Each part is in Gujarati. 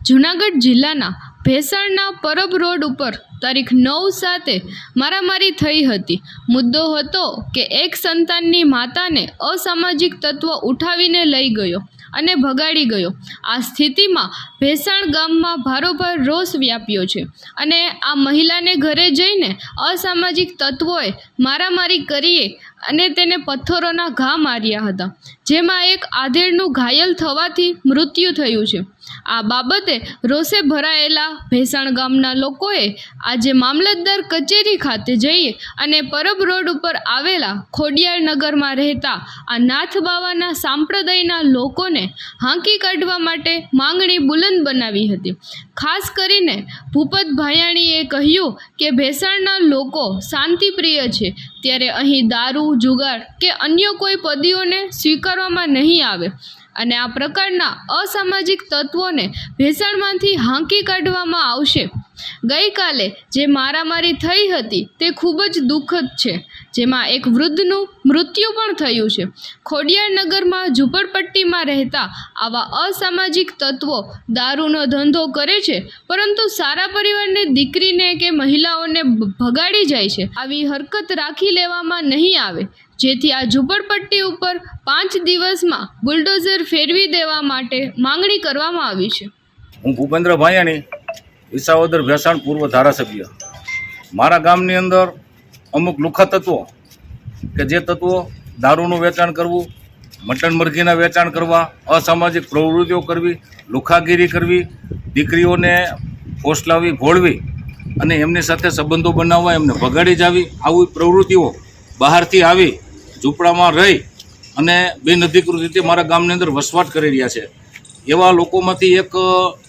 જૂનાગઢ જિલ્લાના ભેસાણના પરબ રોડ ઉપર તારીખ નવ સાતે મારામારી થઈ હતી. મુદ્દો હતો કે એક સંતાનની માતાને અસામાજિક તત્વ ઉઠાવીને લઈ ગયો અને ભગાડી ગયો. આ સ્થિતિમાં ભેસાણ ગામમાં ભારોભાર રોષ વ્યાપ્યો છે અને આ મહિલાને ઘરે જઈને અસામાજિક તત્વોએ મારામારી કરીએ અને તેને પથ્થરોના ઘા માર્યા હતા, જેમાં એક આધેડનું ઘાયલ થવાથી મૃત્યુ થયું છે. આ બાબતે રોષે ભરાયેલા ભેસાણ ગામના લોકોએ આજે મામલતદાર કચેરી ખાતે જઈ અને પરબ રોડ ઉપર આવેલા ખોડિયાર નગરમાં રહેતા આ નાથ બાવાના સાંપ્રદાયના લોકોને હાંકી કાઢવા માટે માંગણી બુલંદ બનાવી હતી. ખાસ કરીને ભૂપત ભાયાણીએ કહ્યું કે ભેસાણના લોકો શાંતિપ્રિય છે. ત્યારે અહીં દારૂ, જુગાર કે અન્ય કોઈ પદીઓને સ્વીકારવામાં નહીં આવે અને આ પ્રકારના અસામાજિક તત્વોને ભેસાણમાંથી હાંકી કાઢવામાં આવશે. ગઈકાલે જે મારામારી થઈ હતી તે ખૂબ જ દુઃખદ છે, જેમાં એક વૃદ્ધનું મૃત્યુ પણ થયું છે. ખોડિયાર નગરમાં ઝૂંપડપટ્ટીમાં રહેતા આવા અસામાજિક તત્વો દારૂનો ધંધો કરે છે, પરંતુ સારા પરિવારની દીકરીને કે મહિલાઓને ભગાડી જાય છે. આવી હરકત રાખી લેવામાં નહીં આવે, જેથી આ ઝૂંપડપટ્ટી ઉપર પાંચ દિવસમાં બુલડોઝર ફેરવી દેવા માટે માંગણી કરવામાં આવી છે. હું ભૂપેન્દ્ર ભાયાણી વિસાવદર ભેસાણ પૂર્વ ધારાસભ્ય. મારા ગામની અંદર અમુક લુખા તત્વો કે જે તત્વો દારૂનું વેચાણ કરવું, મટન મરઘીના વેચાણ કરવા, અસામાજિક પ્રવૃત્તિઓ કરવી, લુખાગીરી કરવી, દીકરીઓને ફોસલાવી ભોળવી અને એમની સાથે સંબંધો બનાવવા, એમને ભગાડી જાવી, આવી પ્રવૃત્તિઓ બહારથી આવી, ઝૂંપડામાં રહી અને બિનઅધિકૃત રીતે મારા ગામની અંદર વસવાટ કરી રહ્યા છે. એવા લોકોમાંથી એક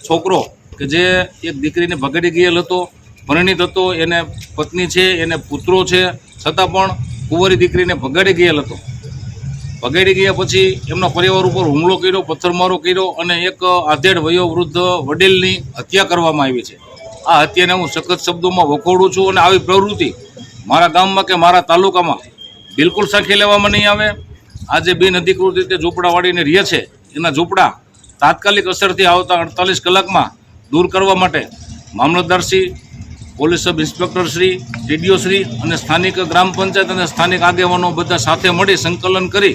છોકરો કે જે એક દીકરીને ભગાડી ગયેલ હતો, પરિણીત હતો, એને પત્ની છે, એને પુત્રો છે, છતાં પણ કુંવરી દીકરીને ભગાડી ગયેલ હતો. ભગાડી ગયા પછી એમના પરિવાર ઉપર હુમલો કર્યો, પથ્થરમારો કર્યો અને એક આધેડ વયોવૃદ્ધ વડીલની હત્યા કરવામાં આવી છે. આ હત્યાને હું સખત શબ્દોમાં વખોડું છું અને આવી પ્રવૃત્તિ મારા ગામમાં કે મારા તાલુકામાં બિલકુલ સાખી લેવામાં નહીં આવે. આજે બિનઅધિકૃત રીતે ઝૂંપડાવાળીને રહે છે. એના ઝૂંપડા તાત્કાલિક અસરથી આવતા અડતાલીસ કલાકમાં દૂર કરવા માટે મામલતદારશ્રી પોલીસ સબ ઇન્સ્પેક્ટરશ્રી ટીડીઓશ્રી અને સ્થાનિક ગ્રામ પંચાયત અને સ્થાનિક આગેવાનો બધા સાથે મળી સંકલન કરી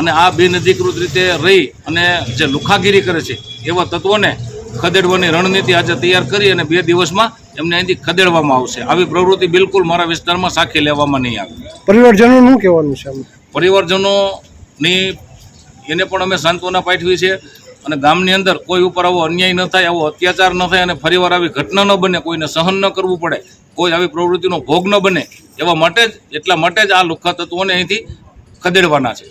અને આ બિનઅધિકૃત રીતે રહી અને જે લુખાગીરી કરે છે એવા તત્વોને ખદેડવાની રણનીતિ આજે તૈયાર કરી અને બે દિવસમાં એમને અહીંથી ખદેડવામાં આવશે. આવી પ્રવૃત્તિ બિલકુલ મારા વિસ્તારમાં સાખી લેવામાં નહીં આવે. પરિવારજનોનું શું કહેવાનું છે પરિવારજનોની એને પણ અમે સાંત્વના પાઠવી છે. અને ગામની અંદર કોઈ ઉપર આવો અન્યાય ન થાય, આવો અત્યાચાર ન થાય અને ફરીવાર આવી ઘટના ન બને, કોઈને સહન ન કરવું પડે, કોઈ આવી પ્રવૃત્તિનો ભોગ ન બને, એવા માટે જ, એટલા માટે જ આ લુખ્ખા તત્વોને અહીંથી ખદેડવાના છે.